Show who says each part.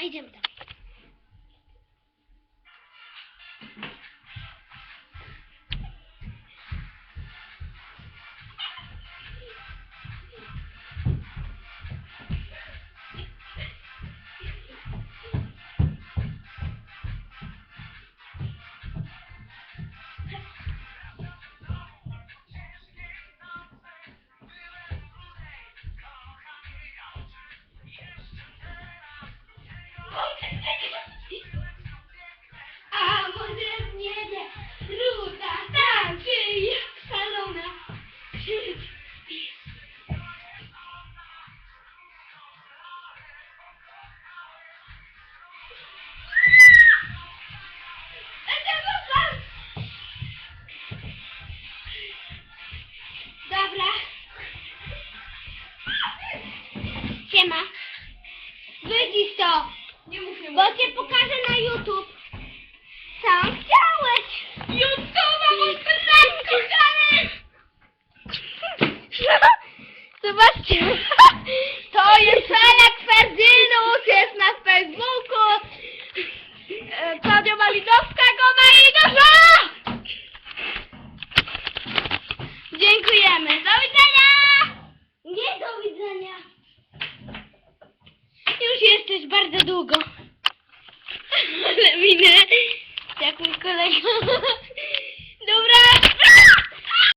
Speaker 1: No, idem tam. Siema. Wyjdź to.
Speaker 2: Nie mów, nie
Speaker 1: Bo cię pokażę na YouTube. Co chciałeś?
Speaker 2: YouTube'a, skrzynkę dalej!
Speaker 1: Zobaczcie. To jest Felek Ferdynus, jest na Facebooku. E, Klaudia Malinowska go ma i go Dziękujemy. Do widzenia. Nie do widzenia. Jesteś bardzo długo. Ale minę. Jak mój kolega.